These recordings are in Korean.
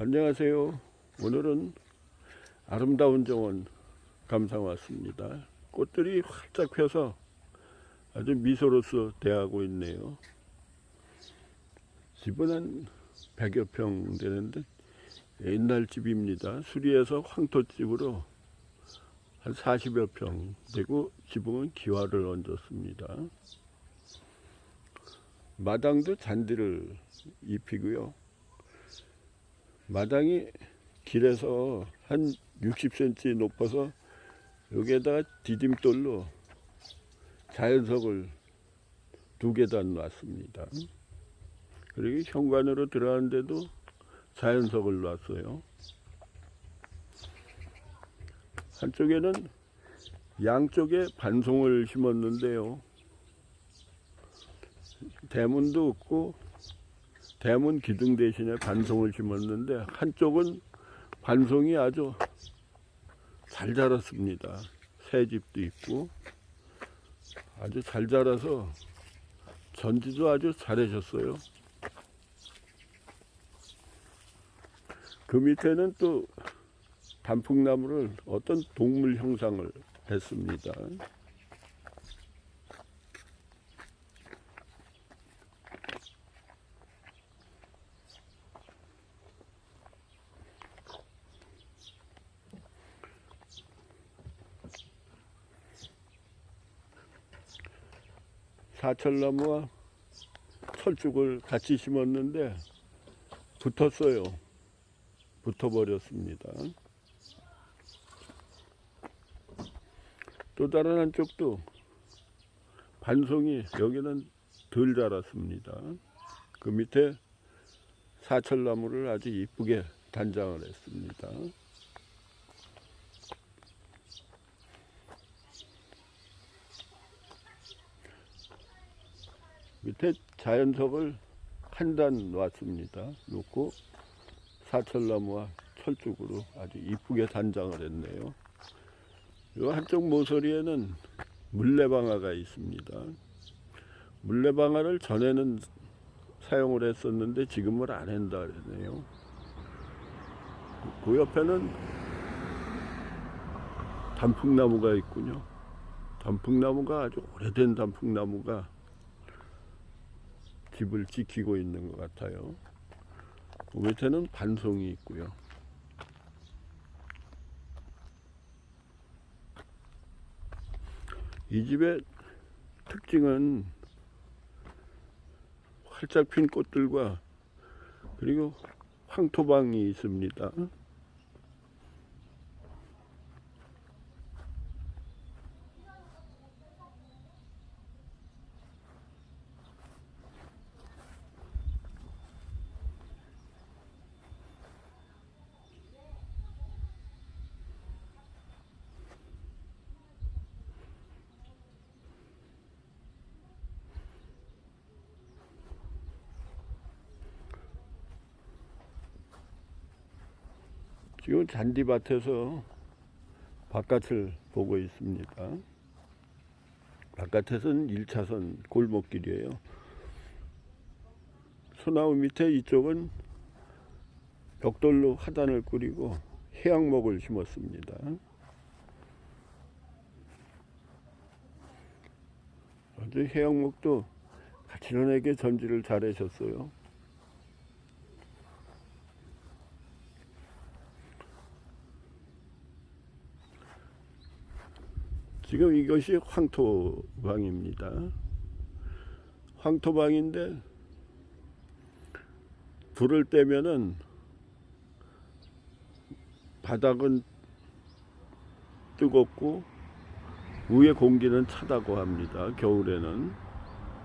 안녕하세요. 오늘은 아름다운 정원 감상 왔습니다. 꽃들이 활짝 펴서 아주 미소로서 대하고 있네요. 집은 한 100여 평 되는데 옛날 집입니다. 수리해서 황토집으로 한 40여 평 되고 지붕은 기와를 얹었습니다. 마당도 잔디를 입히고요. 마당이 길에서 한 60cm 높아서 여기에다가 디딤돌로 자연석을 두 계단 놨습니다. 그리고 현관으로 들어가는데도 자연석을 놨어요. 한쪽에는 양쪽에 반송을 심었는데요. 대문도 없고 대문 기둥 대신에 반송을 심었는데 한쪽은 반송이 아주 잘 자랐습니다. 새 집도 있고 아주 잘 자라서 전지도 아주 잘해줬어요. 그 밑에는 또 단풍나무를 어떤 동물 형상을 했습니다. 사철나무와 철쭉을 같이 심었는데 붙었어요. 붙어버렸습니다. 또 다른 한쪽도 반송이 여기는 덜 자랐습니다. 그 밑에 사철나무를 아주 이쁘게 단장을 했습니다. 밑에 자연석을 한 단 놨습니다. 놓고 사철나무와 철쭉으로 아주 이쁘게 단장을 했네요. 이 한쪽 모서리에는 물레방아가 있습니다. 물레방아를 전에는 사용을 했었는데 지금은 안 한다 그러네요. 그 옆에는 단풍나무가 있군요. 단풍나무가 아주 오래된 단풍나무가 집을 지키고 있는 것 같아요. 그 밑에는 반송이 있고요. 이 집의 특징은 활짝 핀 꽃들과 그리고 황토방이 있습니다. 지금 잔디밭에서 바깥을 보고 있습니다. 바깥에서는 1차선 골목길이에요. 소나무 밑에 이쪽은 벽돌로 하단을 꾸리고 해양목을 심었습니다. 아주 해양목도 가지런하게 전지를 잘하셨어요. 지금 이것이 황토방입니다. 황토방인데 불을 떼면은 바닥은 뜨겁고 위에 공기는 차다고 합니다. 겨울에는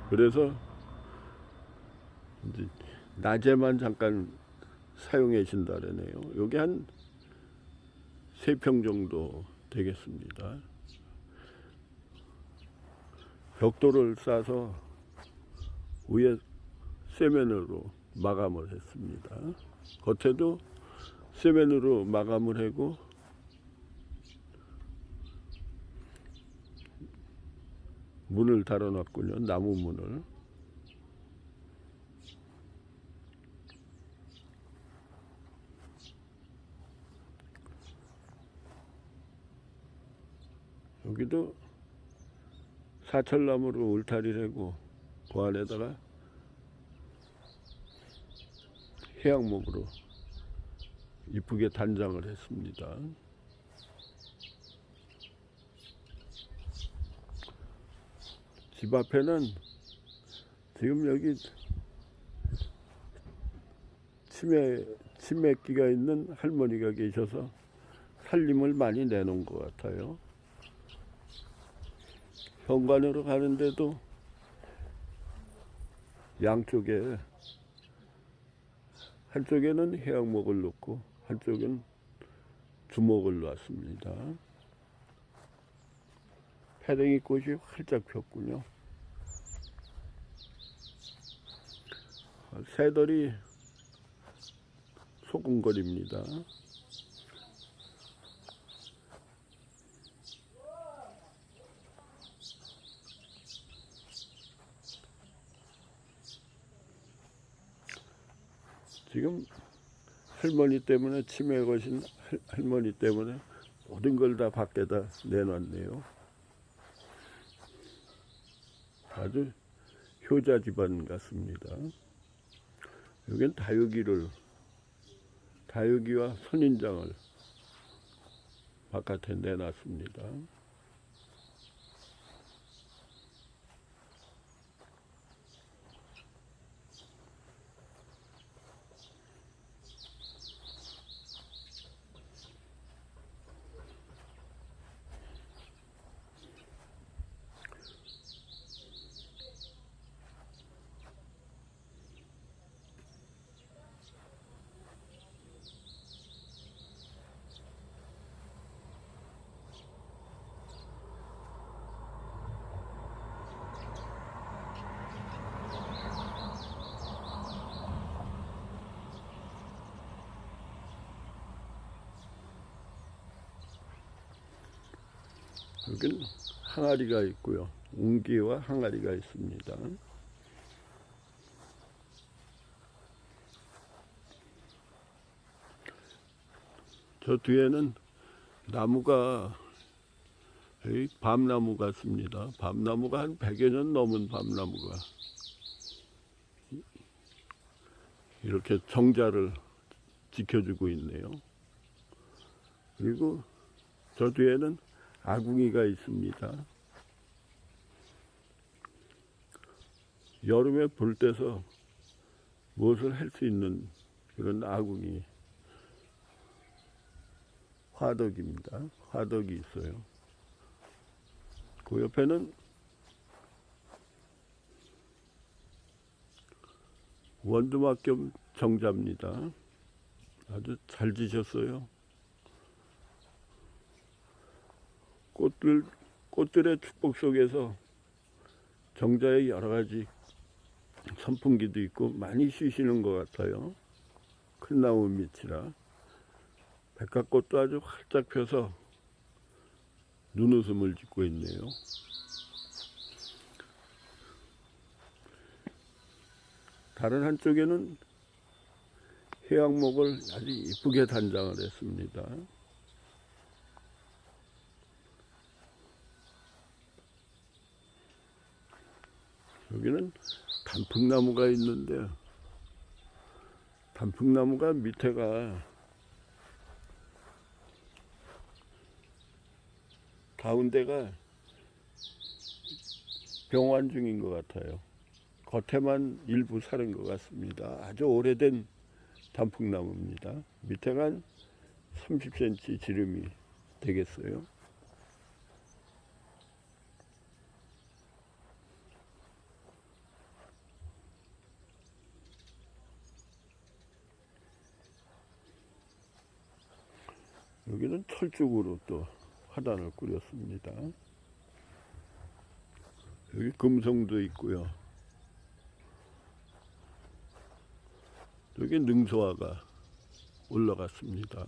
그래서 낮에만 잠깐 사용해 준다래네요. 여기 한세평 정도 되겠습니다. 벽돌을 싸서 위에 세면으로 마감을 했습니다. 겉에도 세면으로 마감을 하고 문을 달아놨군요. 나무 문을. 여기도 사철나무로 울타리를 하고 그 안에다가 해양목으로 이쁘게 단장을 했습니다. 집 앞에는 지금 여기 치매 치매기가 있는 할머니가 계셔서 살림을 많이 내놓은 것 같아요. 현관으로 가는데도 양쪽에 한쪽에는 해양목을 놓고 한쪽엔 주목을 놨습니다. 패댕이 꽃이 활짝 폈군요. 새들이 소금거립니다. 지금 할머니 때문에 치매 거신 할- 할머니 때문에 모든 걸 다 밖에다 내놨네요. 아주 효자 집안 같습니다. 여긴 다육이를 다육이와 선인장을 바깥에 내놨습니다. 여긴 항아리가 있고요. 웅기와 항아리가 있습니다. 저 뒤에는 나무가 이 밤나무 같습니다. 밤나무가 한 100여 년 넘은 밤나무가 이렇게 정자를 지켜주고 있네요. 그리고 저 뒤에는 아궁이가 있습니다. 여름에 불 때서 무엇을 할 수 있는 그런 아궁이 화덕입니다. 화덕이 있어요. 그 옆에는 원두막 겸 정자입니다. 아주 잘 지셨어요. 꽃들 꽃들의 축복 속에서 정자의 여러 가지 선풍기도 있고 많이 쉬시는 것 같아요. 큰 나무 밑이라 백합꽃도 아주 활짝 펴서 눈웃음을 짓고 있네요. 다른 한쪽에는 해양목을 아주 이쁘게 단장을 했습니다. 여기는 단풍나무가 있는데 단풍나무가 밑에가 가운데가 병환 중인 것 같아요. 겉에만 일부 사는 것 같습니다. 아주 오래된 단풍나무입니다. 밑에가 한 30cm 지름이 되겠어요. 여기는 철쭉으로 또 화단을 꾸렸습니다. 여기 금성도 있고요. 여기 능소화가 올라갔습니다.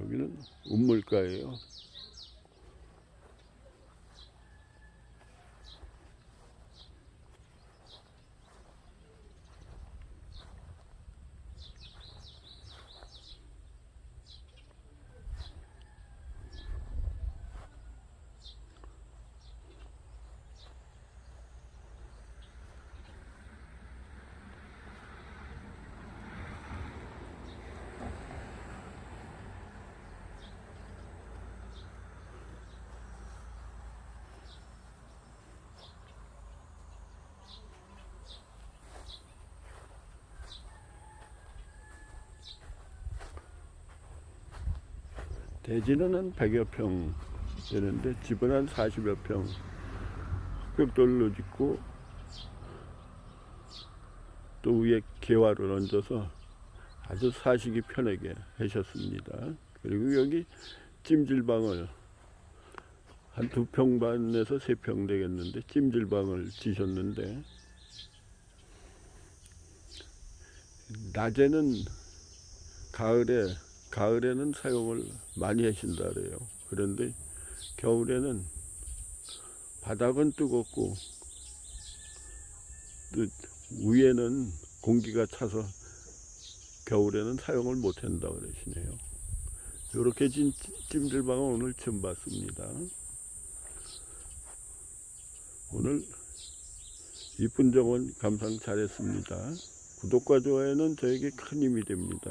여기는 운물가예요. 대지는 한 100여 평 되는데 집은 한 40여 평 흑벽돌로 짓고 또 위에 개화를 얹어서 아주 사시기 편하게 하셨습니다. 그리고 여기 찜질방을 한 두 평 반에서 세 평 되겠는데 찜질방을 지셨는데 낮에는 가을에 가을에는 사용을 많이 하신다 그래요. 그런데 겨울에는 바닥은 뜨겁고 또 위에는 공기가 차서 겨울에는 사용을 못 한다 그러시네요. 이렇게 진 찜질방을 오늘 처음 봤습니다. 오늘 이쁜 정원 감상 잘했습니다. 구독과 좋아요는 저에게 큰 힘이 됩니다.